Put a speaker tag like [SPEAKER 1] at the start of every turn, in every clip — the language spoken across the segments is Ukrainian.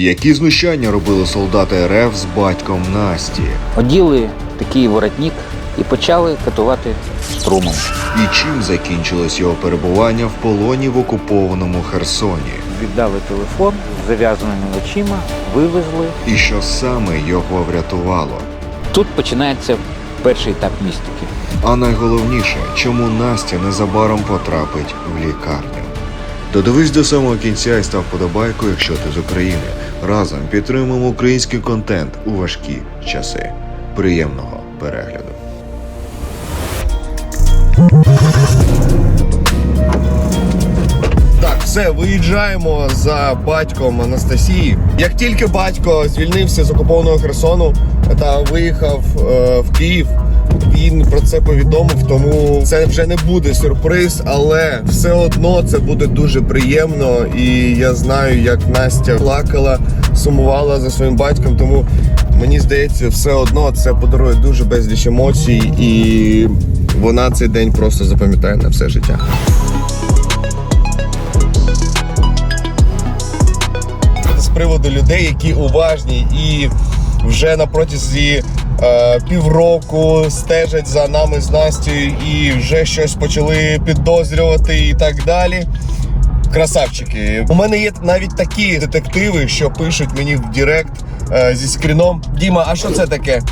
[SPEAKER 1] Які знущання робили солдати РФ з батьком Насті?
[SPEAKER 2] Оділи такий воротник і почали катувати струмом.
[SPEAKER 1] І чим закінчилось його перебування в полоні в окупованому Херсоні?
[SPEAKER 2] Віддали телефон з зав'язаними очима, вивезли.
[SPEAKER 1] І що саме його врятувало?
[SPEAKER 2] Тут починається перший етап містики.
[SPEAKER 1] А найголовніше, чому Настя незабаром потрапить в лікарню. Додивись до самого кінця і став подобайку, якщо ти з України. Разом підтримуємо український контент у важкі часи. Приємного перегляду.
[SPEAKER 3] Все, виїжджаємо за батьком Анастасії. Як тільки батько звільнився з окупованого Херсону та виїхав е, в Київ, він про це повідомив, тому це вже не буде сюрприз, але все одно це буде дуже приємно. І я знаю, як Настя плакала, сумувала за своїм батьком. Тому мені здається, все одно це подарує дуже безліч емоцій, і вона цей день просто запам'ятає на все життя. Приводу людей, які уважні і вже на протязі е, півроку стежать за нами з Настю і вже щось почали підозрювати і так далі. Красавчики. У мене є навіть такі детективи, що пишуть мені в Директ е, зі скріном. Діма, а що це таке?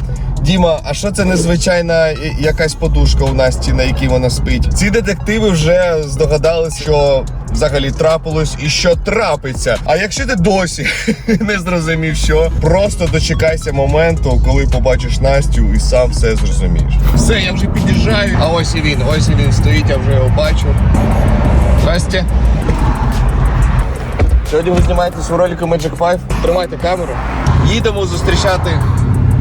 [SPEAKER 3] Діма, а що це незвичайна якась подушка у Насті, на якій вона спить? Ці детективи вже здогадалися, що взагалі трапилось і що трапиться. А якщо ти досі не зрозумів, що просто дочекайся моменту, коли побачиш Настю і сам все зрозумієш. Все, я вже під'їжджаю. А ось і він, ось і він стоїть, я вже його бачу. Здрасте. Сьогодні ви знімаєтесь у ролику Magic 5. Тримайте камеру. Їдемо зустрічати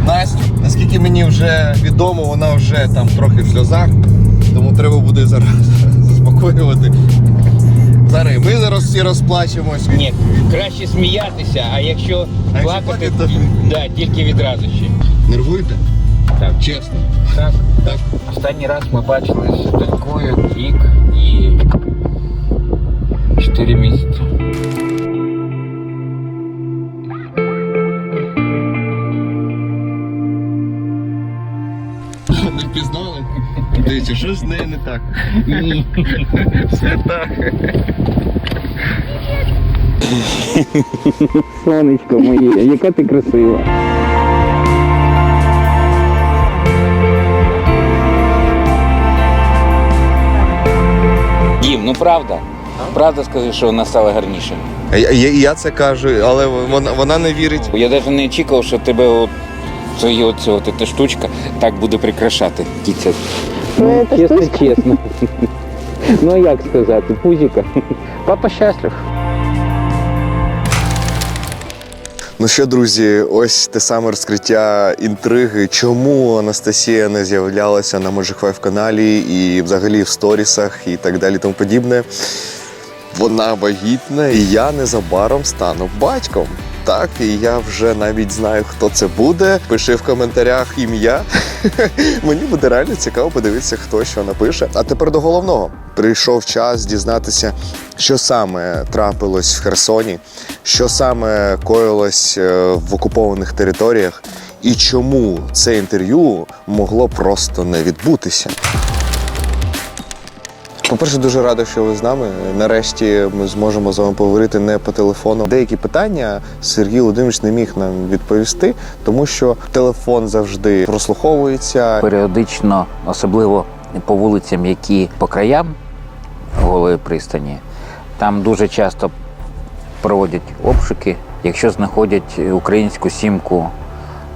[SPEAKER 3] Настю. Наскільки мені вже відомо, вона вже там трохи в сльозах. Тому треба буде зараз заспокоювати. Зараз і ми зараз всі розплачемось.
[SPEAKER 4] Ні, краще сміятися, а якщо
[SPEAKER 3] А
[SPEAKER 4] плакати,
[SPEAKER 3] плакати,
[SPEAKER 4] да, тільки відразу ще.
[SPEAKER 3] Нервуєте?
[SPEAKER 4] Так.
[SPEAKER 3] Чесно.
[SPEAKER 4] Так.
[SPEAKER 3] Так.
[SPEAKER 4] Останній раз ми бачились з донькою рік і 4 місяці.
[SPEAKER 3] Впізнали? Дивіться, що з нею не так?
[SPEAKER 4] Ні.
[SPEAKER 3] Все так.
[SPEAKER 2] Сонечко моє, яка ти красива. Дім, ну правда. Правда скажи, що вона стала гарніше.
[SPEAKER 3] Я, я, я це кажу, але вона, вона не вірить.
[SPEAKER 2] Я навіть не очікував, що тебе от твої оці от ця штучка так буде прикрашати. Кіця. Ну, чесно, чесно. ну як сказати, пузіка. Папа щаслив.
[SPEAKER 3] Ну що, друзі, ось те саме розкриття інтриги, чому Анастасія не з'являлася на 5 каналі і взагалі в сторісах і так далі, тому подібне. Вона вагітна, і я незабаром стану батьком. Так, і я вже навіть знаю, хто це буде. Пиши в коментарях ім'я. Мені буде реально цікаво подивитися, хто що напише. А тепер до головного. Прийшов час дізнатися, що саме трапилось в Херсоні, що саме коїлось е, в окупованих територіях, і чому це інтерв'ю могло просто не відбутися. По-перше, дуже радий, що ви з нами. Нарешті ми зможемо з вами поговорити не по телефону. Деякі питання Сергій Володимирович не міг нам відповісти, тому що телефон завжди прослуховується.
[SPEAKER 2] Періодично, особливо по вулицям, які по краям голої пристані, там дуже часто проводять обшуки. Якщо знаходять українську сімку,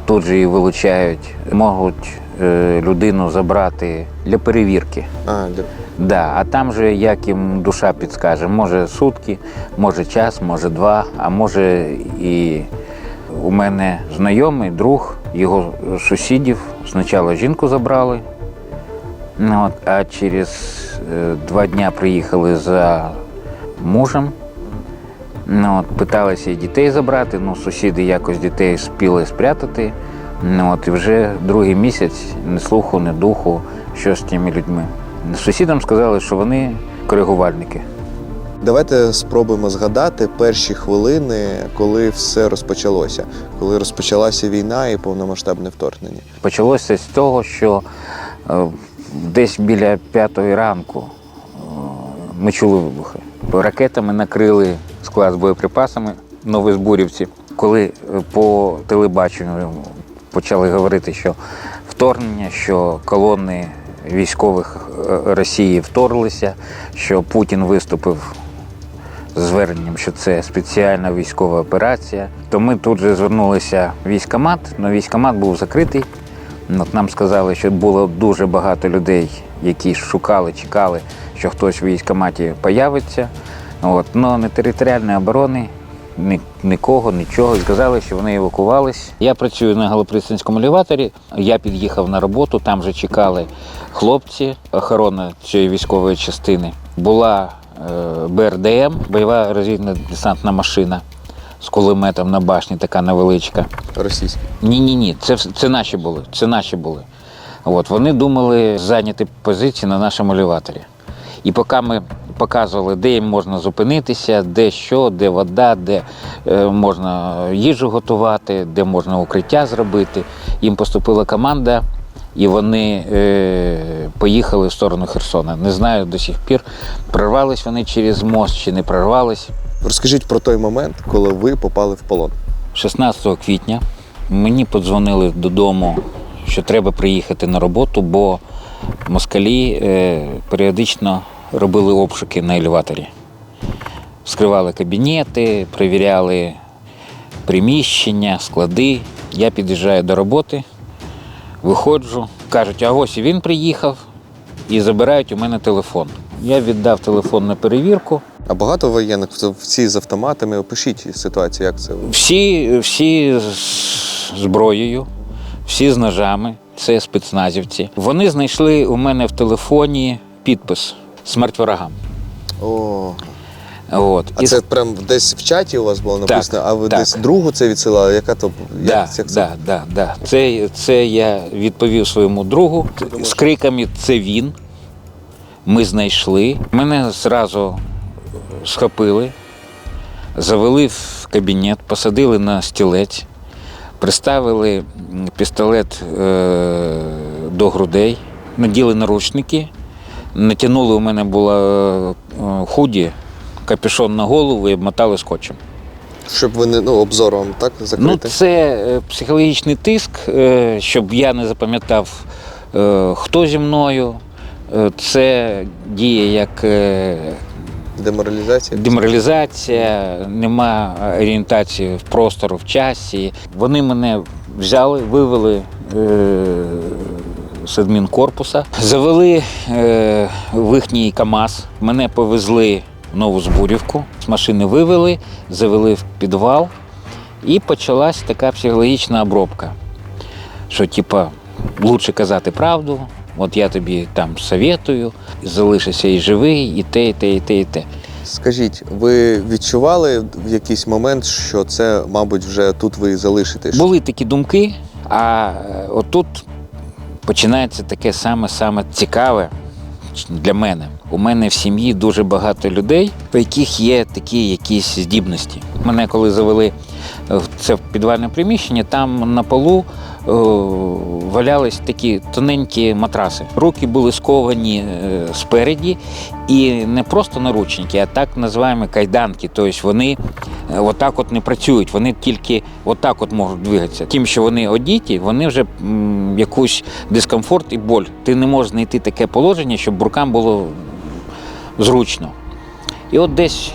[SPEAKER 2] тут же її вилучають, можуть е, людину забрати для перевірки.
[SPEAKER 3] А, для-
[SPEAKER 2] Да, а там же як їм душа підскаже, може сутки, може час, може два, а може і у мене знайомий, друг, його сусідів спочатку жінку забрали, ну, а через е, два дня приїхали за мужем. Ну, от, питалися і дітей забрати, ну сусіди якось дітей спіли спрятати. Ну, от, і вже другий місяць ні слуху, ні духу, що з тими людьми. Сусідам сказали, що вони коригувальники.
[SPEAKER 3] Давайте спробуємо згадати перші хвилини, коли все розпочалося, коли розпочалася війна і повномасштабне вторгнення.
[SPEAKER 2] Почалося з того, що е, десь біля п'ятої ранку е, ми чули вибухи. Ракетами накрили склад з боєприпасами Новозбурівці. Коли е, по телебаченню почали говорити, що вторгнення, що колони військових е, Росії вторглися, що Путін виступив з зверненням, що це спеціальна військова операція, то ми тут же звернулися в військкомат, але військкомат був закритий. От нам сказали, що було дуже багато людей, які шукали, чекали, що хтось в військкоматі появиться. От. Не територіальної оборони, нікого, нічого. І сказали, що вони евакувались. Я працюю на Галопристинському елеваторі. Я під'їхав на роботу, там вже чекали хлопці, охорона цієї військової частини. Була е, БРДМ, бойова розвідна десантна машина з кулеметом на башні, така невеличка.
[SPEAKER 3] Російські.
[SPEAKER 2] Ні, ні, ні, це, це наші були. Це наші були. От, вони думали зайняти позиції на нашому елеваторі. І поки ми показували, де їм можна зупинитися, де що, де вода, де е, можна їжу готувати, де можна укриття зробити, їм поступила команда, і вони е, поїхали в сторону Херсона. Не знаю до сих пір, прорвались вони через мост чи не прорвались.
[SPEAKER 3] Розкажіть про той момент, коли ви попали в полон.
[SPEAKER 2] 16 квітня мені подзвонили додому, що треба приїхати на роботу, бо москалі е, періодично робили обшуки на елеваторі. Вскривали кабінети, перевіряли приміщення, склади. Я під'їжджаю до роботи, виходжу, кажуть, а ось і він приїхав і забирають у мене телефон. Я віддав телефон на перевірку.
[SPEAKER 3] А багато воєнних всі з автоматами. Опишіть ситуацію, як це
[SPEAKER 2] Всі, всі з зброєю, всі з ножами, це спецназівці. Вони знайшли у мене в телефоні підпис Смерть ворогам.
[SPEAKER 3] О,
[SPEAKER 2] От.
[SPEAKER 3] а
[SPEAKER 2] І
[SPEAKER 3] це прям десь в чаті у вас було написано, а ви
[SPEAKER 2] так.
[SPEAKER 3] десь другу це відсилали? Яка то
[SPEAKER 2] Да,
[SPEAKER 3] як, як це?
[SPEAKER 2] да, да, да. Це, це я відповів своєму другу з криками Це він. Ми знайшли. Мене зразу схопили, завели в кабінет, посадили на стілець, приставили пістолет е, до грудей, наділи наручники, натягнули у мене було е, худі, капюшон на голову і обмотали скотчем.
[SPEAKER 3] Щоб ви не ну обзором так
[SPEAKER 2] Ну,
[SPEAKER 3] закрити.
[SPEAKER 2] це е, психологічний тиск, е, щоб я не запам'ятав, е, хто зі мною. Е, Це діє як е,
[SPEAKER 3] Деморалізація.
[SPEAKER 2] деморалізація, нема орієнтації в простору, в часі. Вони мене взяли, вивели е, з адмінкорпуса, завели е, в їхній КАМАЗ, мене повезли в Нову Збурівку, з машини вивели, завели в підвал, і почалась така психологічна обробка. Що, типа, лучше казати правду, от я тобі там советую, залишися і живий, і те, і те, і те, і те.
[SPEAKER 3] Скажіть, ви відчували в якийсь момент, що це, мабуть, вже тут ви залишитесь?
[SPEAKER 2] Були такі думки, а е, отут починається таке саме-саме цікаве для мене. У мене в сім'ї дуже багато людей, у яких є такі якісь здібності. Мене коли завели в це підвальне приміщення, там на полу валялись такі тоненькі матраси. Руки були сковані е, спереді, і не просто наручники, а так називаємо кайданки. Тобто вони е, отак от не працюють, вони тільки отак от можуть двигатися. Тим, що вони одіті, вони вже якусь дискомфорт і боль. Ти не можеш знайти таке положення, щоб рукам було зручно. І от десь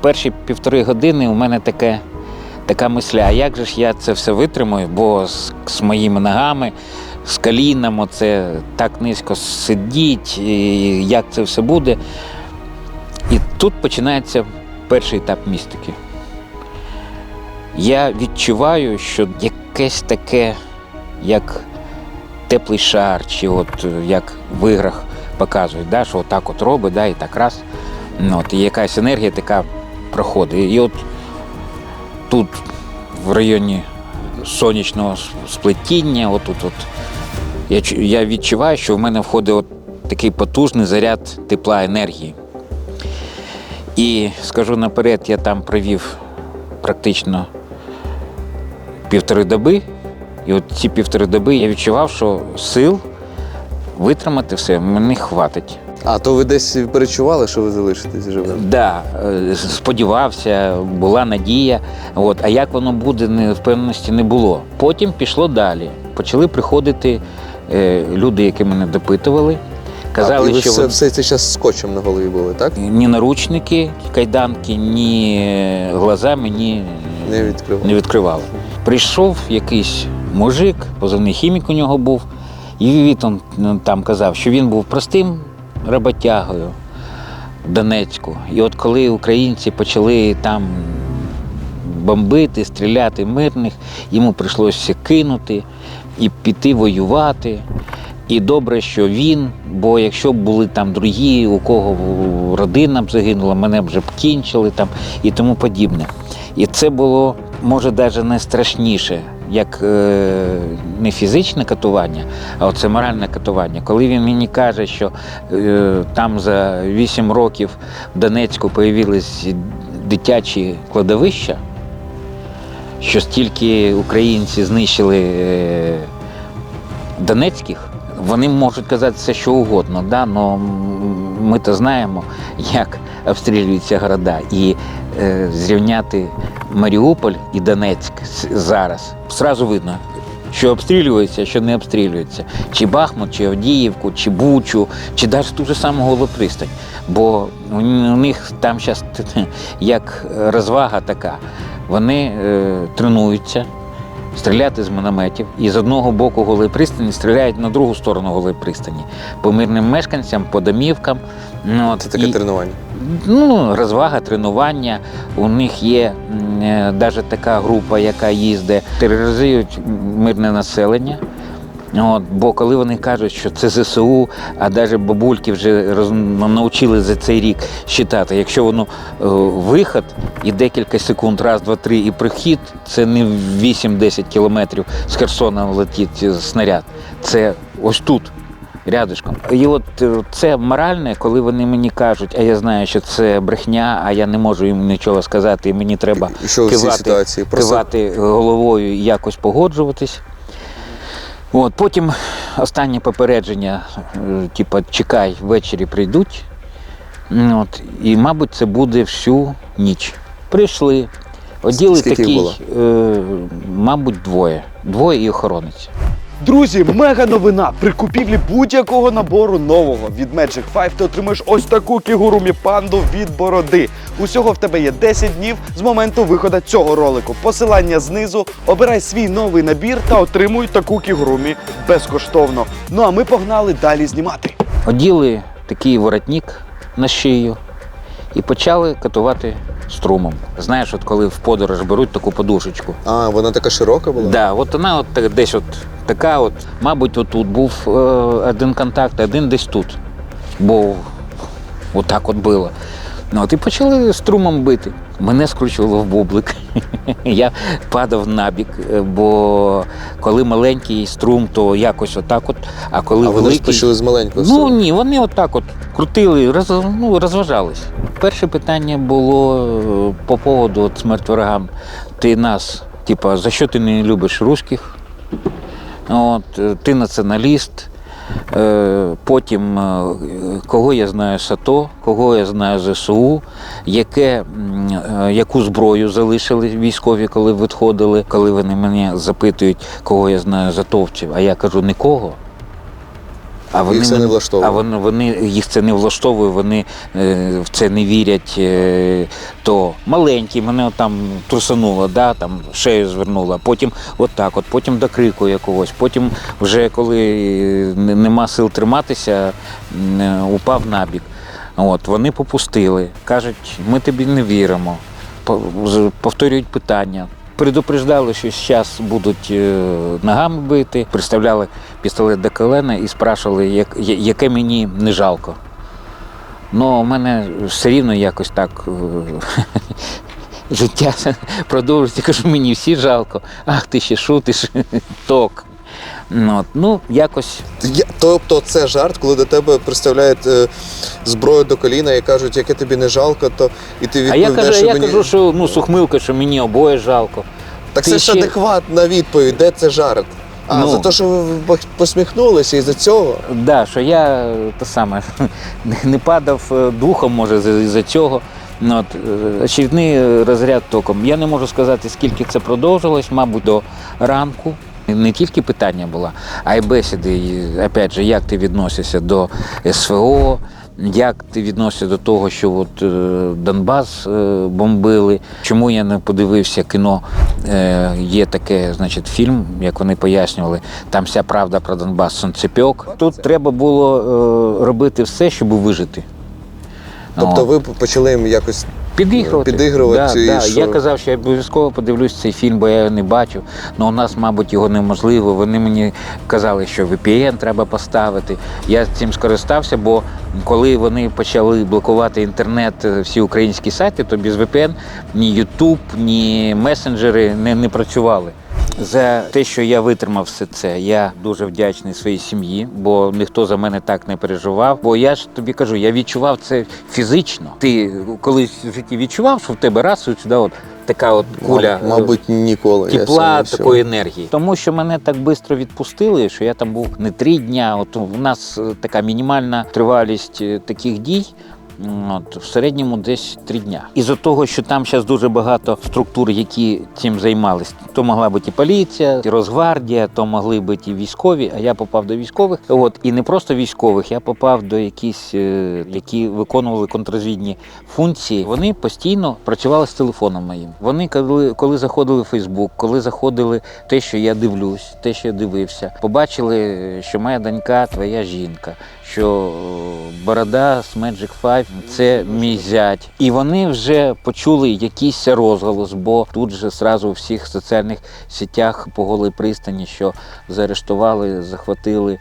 [SPEAKER 2] перші півтори години у мене таке, така мисля, а як же ж я це все витримаю, бо з, з моїми ногами, з коліном, оце так низько сидіть, як це все буде. І тут починається перший етап містики. Я відчуваю, що якесь таке, як теплий шар, чи от як в іграх показують, да, що отак от робить, да, і так раз. Ну, от, і якась енергія така проходить. І от тут, в районі сонячного сплетіння, отут, от, я, я відчуваю, що в мене входить от такий потужний заряд тепла енергії. І скажу наперед, я там провів практично півтори доби. І от ці півтори доби я відчував, що сил витримати все мені хватить.
[SPEAKER 5] А то ви десь перечували, що ви залишитесь живим?
[SPEAKER 2] Да, е, сподівався, була надія. От, а як воно буде, не- впевненості не було. Потім пішло далі. Почали приходити е, люди, які мене допитували. Казали,
[SPEAKER 5] а, і ви
[SPEAKER 2] що
[SPEAKER 5] все, все цей час скотчем на голові були, так?
[SPEAKER 2] ні наручники, кайданки, ні глаза мені
[SPEAKER 5] Не відкривали.
[SPEAKER 2] не відкривали. Прийшов якийсь мужик, позивний хімік у нього був, і він там казав, що він був простим роботягою Донецьку. І от коли українці почали там бомбити, стріляти мирних, йому прийшлося кинути і піти воювати. І добре, що він, бо якщо б були там другі, у кого родина б загинула, мене б вже б кінчили там і тому подібне. І це було, може, навіть найстрашніше, як е, не фізичне катування, а оце моральне катування. Коли він мені каже, що е, там за 8 років в Донецьку появились дитячі кладовища, що стільки українці знищили е, донецьких, вони можуть казати все, що угодно, да? але ми то знаємо, як обстрілюються города. І зрівняти Маріуполь і Донецьк зараз зразу видно, що обстрілюється, що не обстрілюється. Чи Бахмут, чи Авдіївку, чи Бучу, чи навіть ту ж саму Голопристань. Бо у них там зараз як розвага така. Вони е, тренуються стріляти з мінометів. І з одного боку голої пристані стріляють на другу сторону голої пристані. По мирним мешканцям, по домівкам. Ну, от,
[SPEAKER 5] Це таке
[SPEAKER 2] і-
[SPEAKER 5] тренування.
[SPEAKER 2] Ну, розвага, тренування. У них є навіть така група, яка їздить, тероризують мирне населення. От, бо коли вони кажуть, що це ЗСУ, а навіть бабульки вже роз, навчили за цей рік считати, якщо воно е, виход і декілька секунд, раз, два, три, і прихід, це не 8-10 кілометрів з Херсона летить е, снаряд. Це ось тут, рядышком. І от е, це моральне, коли вони мені кажуть, а я знаю, що це брехня, а я не можу їм нічого сказати, і мені треба
[SPEAKER 5] що
[SPEAKER 2] кивати? Кивати головою і якось погоджуватись. От, потім останнє попередження, типу, чекай, ввечері прийдуть. От, і, мабуть, це буде всю ніч. Прийшли. Оділи такий, е, мабуть, двоє. Двоє і охоронець.
[SPEAKER 6] Друзі, мега новина! При купівлі будь-якого набору нового від Magic 5 ти отримаєш ось таку кігурумі панду від бороди. Усього в тебе є 10 днів з моменту виходу цього ролику. Посилання знизу. Обирай свій новий набір та отримуй таку кігурумі безкоштовно. Ну а ми погнали далі знімати.
[SPEAKER 2] Оділи такий воротник на шию і почали катувати струмом. Знаєш, от коли в подорож беруть таку подушечку.
[SPEAKER 5] А, вона така широка була?
[SPEAKER 2] Да, от вона от так- десь от така, от, мабуть, отут був е, один контакт, один десь тут. Бо отак от було. Ну, от і почали струмом бити. Мене скручувало в бублик. Я падав набік, е, бо коли маленький струм, то якось отак от, а коли
[SPEAKER 5] А вони ж
[SPEAKER 2] великий.
[SPEAKER 5] почали з маленького
[SPEAKER 2] Ну
[SPEAKER 5] струму.
[SPEAKER 2] ні, вони отак от крутили, роз, ну, розважались. Перше питання було е, по поводу от, смерть ворогам. Ти нас, типа, за що ти не любиш русських? От, е, ти націоналіст. Е, Потім, е, кого я знаю САТО, кого я знаю ЗСУ, яке, е, яку зброю залишили військові, коли відходили, коли вони мене запитують, кого я знаю затовчив, а я кажу нікого. А
[SPEAKER 5] Їх це не влаштовує.
[SPEAKER 2] А вони, вони їх це не влаштовує, вони е, в це не вірять. Е, то маленький, мене там трусануло, да, там шею звернуло, потім отак, от, потім до крику якогось, потім вже коли нема сил триматися, е, упав набік. От, вони попустили, кажуть, ми тобі не віримо. Повторюють питання. Предупреждали, що зараз будуть е, ногами бити, приставляли пістолет до колена і спрашували, як, яке мені не жалко. Ну, у мене все рівно якось так е, життя продовжується. Кажу, мені всі жалко. Ах, ти ще шутиш, ток. Ну, от, ну якось
[SPEAKER 5] Тобто це жарт, коли до тебе представляють е, зброю до коліна і кажуть, яке тобі не жалко, то і ти
[SPEAKER 2] А я
[SPEAKER 5] відповідаєш,
[SPEAKER 2] кажу,
[SPEAKER 5] що
[SPEAKER 2] я
[SPEAKER 5] мені...
[SPEAKER 2] кажу, що ну сухмилка, що мені обоє жалко.
[SPEAKER 5] Так
[SPEAKER 2] ти
[SPEAKER 5] це ж адекватна відповідь, де це жарт? А,
[SPEAKER 2] Ну.
[SPEAKER 5] за те, що ви посміхнулися і за цього.
[SPEAKER 2] Да, що я е, те саме не- падав е, духом, може, за, за цього. Ну, от, е, очередний розряд током. Я не можу сказати, скільки це продовжилось, мабуть, до ранку. Не тільки питання було, а й бесіди. І, опять же, як ти відносишся до СВО, як ти відносишся до того, що от, е, Донбас е, бомбили. Чому я не подивився кіно? Е, є таке, значить, фільм, як вони пояснювали, там вся правда про Донбас Сонцепьок. Тут треба було робити все, щоб вижити.
[SPEAKER 5] Тобто ви почали їм якось
[SPEAKER 2] Підігрувати.
[SPEAKER 5] Підігрувати
[SPEAKER 2] Да, да.
[SPEAKER 5] що?
[SPEAKER 2] Я казав, що я обов'язково подивлюсь цей фільм, бо я його не бачу. Ну у нас, мабуть, його неможливо. Вони мені казали, що VPN треба поставити. Я цим скористався, бо коли вони почали блокувати інтернет, е, всі українські сайти, то без VPN ні YouTube, ні месенджери не, не працювали. За те, що я витримав все це, я дуже вдячний своїй сім'ї, бо ніхто за мене так не переживав. Бо я ж тобі кажу, я відчував це фізично. Ти колись в житті відчував, що в тебе раз і сюди от така от куля. е,
[SPEAKER 5] мабуть, ніколи.
[SPEAKER 2] Тепла, такої енергії, тому що мене так швидко відпустили, що я там був не три дня. От у нас е, така мінімальна тривалість е, таких дій. От, в середньому десь три дня. Із-за того, що там зараз дуже багато структур, які цим займались. То могла бути і поліція, і Росгвардія, то могли бути і військові, а я попав до військових. От, і не просто військових, я попав до якісь, е, які виконували контррозвідні функції. Вони постійно працювали з телефоном моїм. Вони коли, коли заходили в Фейсбук, коли заходили те, що я дивлюсь, те, що я дивився, побачили, що моя донька твоя жінка, що е, борода з Magic 5 – це мій зять. І вони вже почули якийсь розголос, бо тут же зразу у всіх соціальних сітях по голій пристані, що заарештували, захватили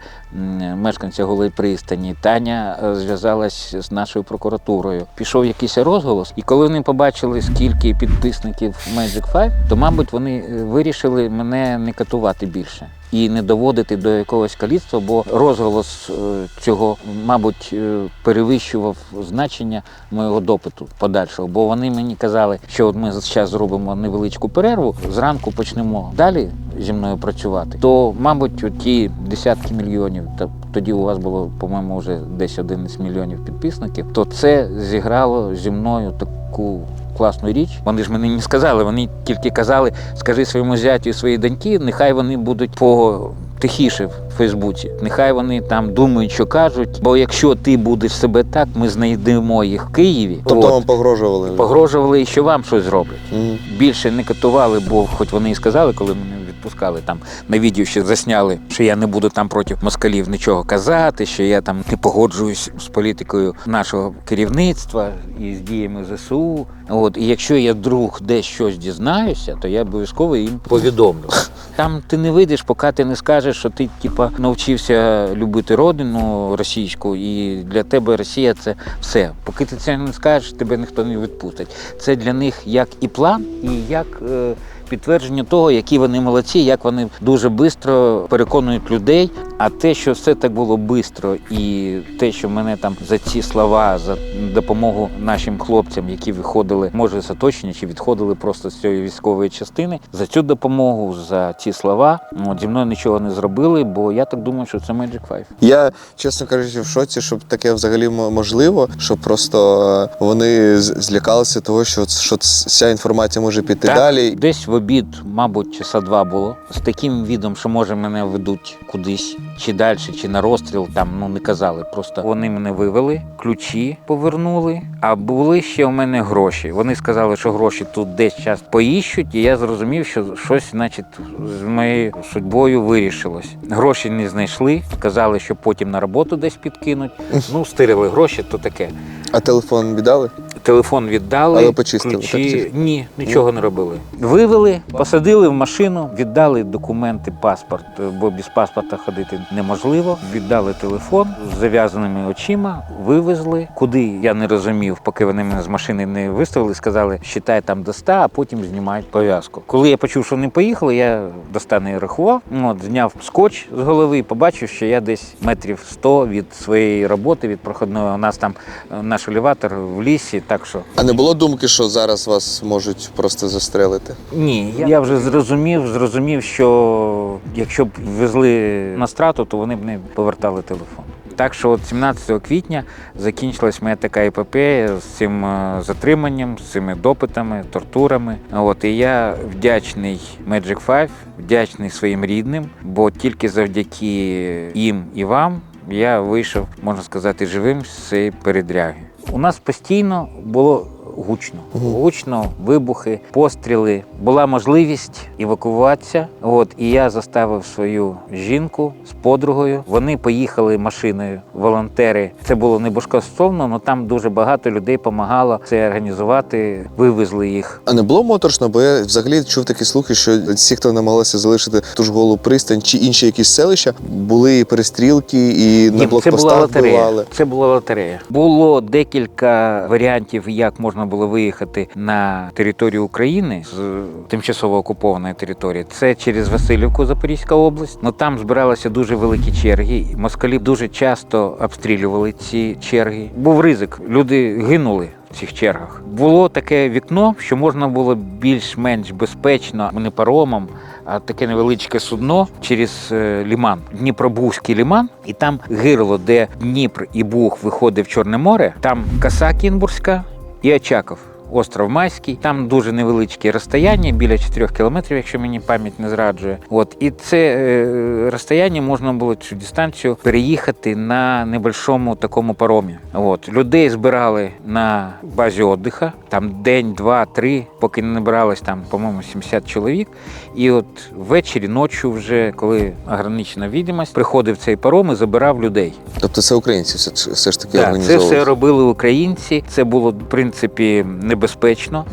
[SPEAKER 2] мешканця голої пристані. Таня е, зв'язалась з нашою прокуратурою. Пішов якийсь розголос, і коли вони побачили, скільки підписників Magic 5, то, мабуть, вони е, вирішили мене не катувати більше. І не доводити до якогось каліцтва, бо розголос е, цього, мабуть, е, перевищував значення моєго допиту подальшого. Бо вони мені казали, що от ми зараз зробимо невеличку перерву, зранку почнемо далі зі мною працювати. То, мабуть, ті десятки мільйонів, та тоді у вас було, по-моєму, вже десь 11 мільйонів підписників, то це зіграло зі мною таку. Класну річ. Вони ж мені не сказали, вони тільки казали, скажи своєму зятю і своїй доньки, нехай вони будуть по тихіше в Фейсбуці. Нехай вони там думають, що кажуть. Бо якщо ти будеш себе так, ми знайдемо їх в Києві.
[SPEAKER 5] Тобто
[SPEAKER 2] От.
[SPEAKER 5] вам погрожували?
[SPEAKER 2] Погрожували, що вам щось зроблять.
[SPEAKER 5] Угу.
[SPEAKER 2] Більше не катували, бо хоч вони і сказали, коли мене відпускали там на відео ще засняли, що я не буду там проти москалів нічого казати, що я там не погоджуюсь з політикою нашого керівництва і з діями ЗСУ. От і якщо я вдруг десь щось дізнаюся, то я обов'язково їм повідомлю. Там ти не вийдеш, поки ти не скажеш, що ти типа навчився любити родину російську, і для тебе Росія це все. Поки ти це не скажеш, тебе ніхто не відпустить. Це для них як і план, і як. Е, Підтвердження того, які вони молодці, як вони дуже швидко переконують людей. А те, що все так було швидко, і те, що мене там за ці слова, за допомогу нашим хлопцям, які виходили, може з оточення, чи відходили просто з цієї військової частини, за цю допомогу, за ці слова, от, зі мною нічого не зробили, бо я так думаю, що це Magic Five.
[SPEAKER 5] Я, чесно кажучи, в шоці, щоб таке взагалі можливо, що просто е, вони злякалися того, що, що ця інформація може піти
[SPEAKER 2] Так,
[SPEAKER 5] далі.
[SPEAKER 2] Десь в обід, мабуть, часа два було. З таким відом, що може мене ведуть кудись, чи далі, чи на розстріл, там ну не казали. Просто вони мене вивели, ключі повернули. А були ще у мене гроші. Вони сказали, що гроші тут десь час поїщуть, і я зрозумів, що щось, значить, з моєю судьбою вирішилось. Гроші не знайшли, казали, що потім на роботу десь підкинуть. Ну, стирили гроші, то таке.
[SPEAKER 5] А телефон віддали?
[SPEAKER 2] Телефон віддали,
[SPEAKER 5] Але почистили,
[SPEAKER 2] ключі...
[SPEAKER 5] так,
[SPEAKER 2] Ні, нічого не робили. Вивели, посадили в машину, віддали документи, паспорт, бо без паспорта ходити неможливо. Віддали телефон з зав'язаними очима, вивезли. Куди я не розумів, поки вони мене з машини не виставили, сказали, считай там до 100, а потім знімають пов'язку. Коли я почув, що вони поїхали, я до 100 не рахував. Ну, От, зняв скотч з голови і побачив, що я десь метрів 100 від своєї роботи, від проходної. У нас там е, наш елеватор в лісі, так що
[SPEAKER 5] А не було думки, що зараз вас можуть просто застрелити?
[SPEAKER 2] ні, я, я вже зрозумів, зрозумів, що якщо б везли на страту, то вони б не повертали телефон. Так що от 17 квітня закінчилась моя така епопея з цим е, затриманням, з цими допитами, тортурами. От і я вдячний Magic 5, вдячний своїм рідним, бо тільки завдяки їм і вам я вийшов, можна сказати, живим з цієї передряги. У нас постійно було гучно. Гучно, вибухи, постріли. Була можливість евакуватися. От і я заставив свою жінку з подругою. Вони поїхали машиною. Волонтери. Це було не безкоштовно, але там дуже багато людей допомагало це організувати. Вивезли їх.
[SPEAKER 5] А не було моторошно, бо я взагалі чув такі слухи, що всі, хто намагалися залишити ту ж голу пристань чи інші якісь селища, були і перестрілки, і на
[SPEAKER 2] Ні, це була лотерея.
[SPEAKER 5] бували.
[SPEAKER 2] Це була лотерея. Було декілька варіантів, як можна було виїхати на територію України з тимчасово окупованої території. Це через Васильівку, Запорізька область. Ну там збиралися дуже великі черги. Москалі дуже часто обстрілювали ці черги. Був ризик, люди гинули. в Цих чергах було таке вікно, що можна було більш-менш безпечно не паромом, а таке невеличке судно через е, ліман, Дніпробузький ліман, і там гирло, де Дніпр і Буг виходить в Чорне море. Там коса Кінбурзька і Очаков. Остров Майський, там дуже невеличке розстояння, біля 4 кілометрів, якщо мені пам'ять не зраджує. От і це е, розстояння можна було цю дистанцію переїхати на небольшому такому паромі. От людей збирали на базі віддиха, там день, два, три, поки не набиралось там, по-моєму, 70 чоловік. І от ввечері, ночі, вже коли ограничена відомість, приходив цей паром і забирав людей.
[SPEAKER 5] Тобто це українці все, все ж таки
[SPEAKER 2] Так, це все робили українці. Це було в принципі небезпечно,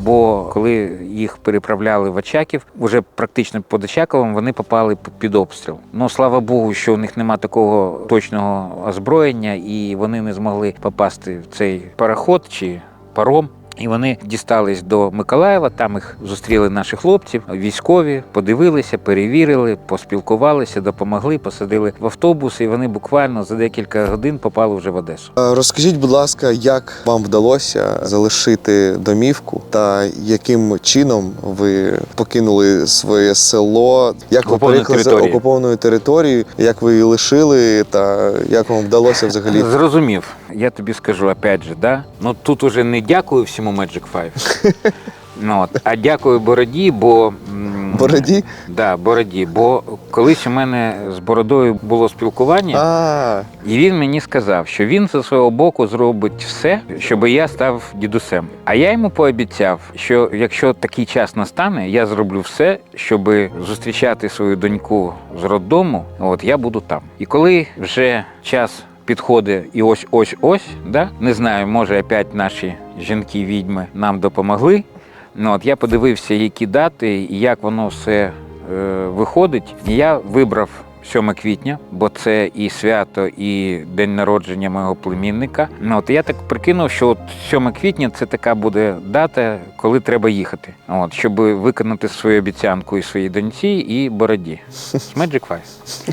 [SPEAKER 2] бо коли їх переправляли в Очаків, вже практично під Очаковим вони попали під обстріл. Ну слава Богу, що у них нема такого точного озброєння, і вони не змогли попасти в цей пароход чи паром. І вони дістались до Миколаєва. Там їх зустріли наші хлопці, військові, подивилися, перевірили, поспілкувалися, допомогли, посадили в автобус, і вони буквально за декілька годин попали вже в Одесу.
[SPEAKER 5] Розкажіть, будь ласка, як вам вдалося залишити домівку та яким чином ви покинули своє село? Як ви
[SPEAKER 2] Окуповану
[SPEAKER 5] приїхали з
[SPEAKER 2] територію.
[SPEAKER 5] окупованою територією? Як ви її лишили, та як вам вдалося взагалі?
[SPEAKER 2] Зрозумів. Я тобі скажу опять же, да? Ну тут уже не дякую всьому Magic 5. Ну, от, а дякую Бороді, бо.
[SPEAKER 5] Бороді?
[SPEAKER 2] Да, Бороді. Бо колись у мене з Бородою було спілкування,
[SPEAKER 5] А,
[SPEAKER 2] і він мені сказав, що він зі свого боку зробить все, щоб я став дідусем. А я йому пообіцяв, що якщо такий час настане, я зроблю все, щоб зустрічати свою доньку з роддому. От я буду там. І коли вже час. Підходить і ось ось ось, да? не знаю, може опять наші жінки-відьми нам допомогли. Ну, от я подивився, які дати і як воно все е, виходить. Я вибрав 7 квітня, бо це і свято, і день народження мого племінника. Ну, от я так прикинув, що от 7 квітня це така буде дата, коли треба їхати. От, щоб виконати свою обіцянку і своїй доньці, і бороді. З Magic Five.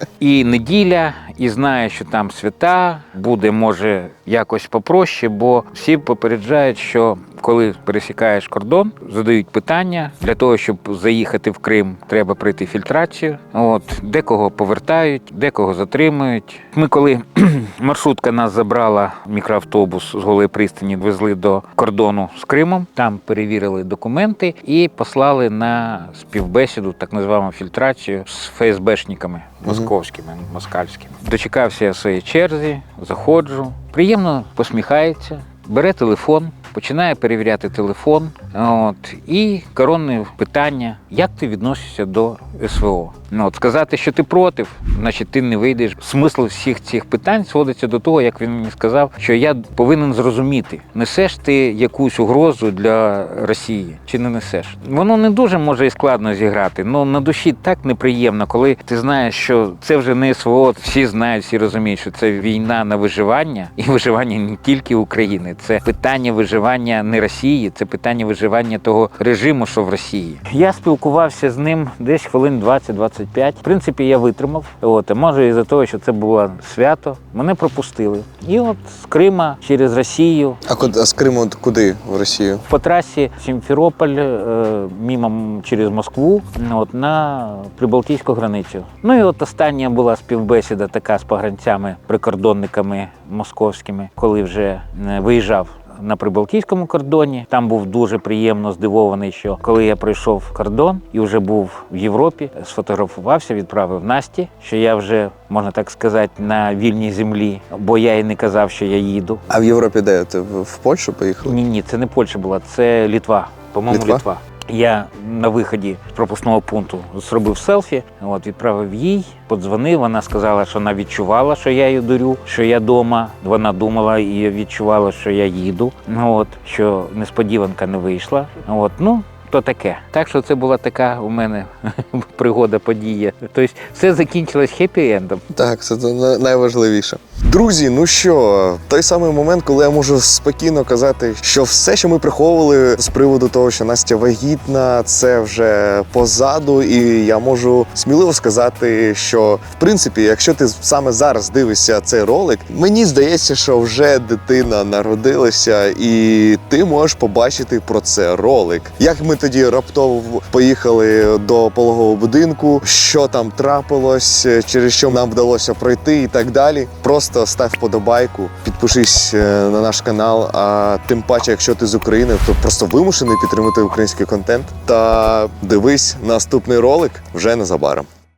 [SPEAKER 2] І неділя, і знаю, що там свята, буде може якось попроще, бо всі попереджають, що коли пересікаєш кордон, задають питання для того, щоб заїхати в Крим, треба пройти фільтрацію. От декого повертають, декого затримують. Ми, коли маршрутка нас забрала, мікроавтобус з голої пристані везли до кордону з Кримом. Там перевірили документи і послали на співбесіду, так називаємо фільтрацію з ФСБшниками московськими, москальськими. Дочекався я своєї черзі, заходжу. Приємно посміхається, бере телефон, починає перевіряти телефон. От, і коронне питання: як ти відносишся до СВО? Ну, от, сказати, що ти проти, значить ти не вийдеш. Смисл всіх цих питань зводиться до того, як він мені сказав, що я повинен зрозуміти, несеш ти якусь угрозу для Росії чи не несеш. Воно не дуже може і складно зіграти, але на душі так неприємно, коли ти знаєш, що це вже не СВО, всі знають, всі розуміють, що це війна на виживання, і виживання не тільки України, це питання виживання не Росії, це питання виживання того режиму, що в Росії. Я спілкувався з ним десь хвилин 20-25. В принципі, я витримав. От, може, із-за того, що це було свято, мене пропустили. І от з Крима через Росію
[SPEAKER 3] А куди- а з Криму куди в Росію?
[SPEAKER 2] по трасі Сімферополь, е, мимо через Москву, от на прибалтійську границю. Ну і от остання була співбесіда така з погранцями, прикордонниками московськими, коли вже е, виїжджав. На прибалтійському кордоні там був дуже приємно здивований, що коли я пройшов кордон і вже був в Європі, сфотографувався, відправив Насті, що я вже можна так сказати на вільній землі, бо я і не казав, що я їду.
[SPEAKER 3] А в Європі де? Ти в в Польщу поїхав?
[SPEAKER 2] Ні, ні, це не Польща була, це Літва. По-моєму,
[SPEAKER 3] Літва?
[SPEAKER 2] Літва. Я на виході з пропускного пункту зробив селфі, от відправив їй, подзвонив. Вона сказала, що вона відчувала, що я її дурю, що я вдома. Вона думала і відчувала, що я їду. Ну от що несподіванка не вийшла. От ну. То таке. Так що це була така у мене пригода, подія. Тобто все закінчилось хеппі-ендом.
[SPEAKER 3] Так, це найважливіше. Друзі, ну що, той самий момент, коли я можу спокійно казати, що все, що ми приховували з приводу того, що Настя вагітна, це вже позаду, і я можу сміливо сказати, що в принципі, якщо ти саме зараз дивишся цей ролик, мені здається, що вже дитина народилася, і ти можеш побачити про це ролик. Як ми тоді раптово поїхали до пологового будинку, що там трапилось, через що нам вдалося пройти, і так далі. Просто став вподобайку, підпишись е, на наш канал. А тим паче, якщо ти з України, то просто вимушений підтримати український контент. Та дивись наступний ролик вже незабаром.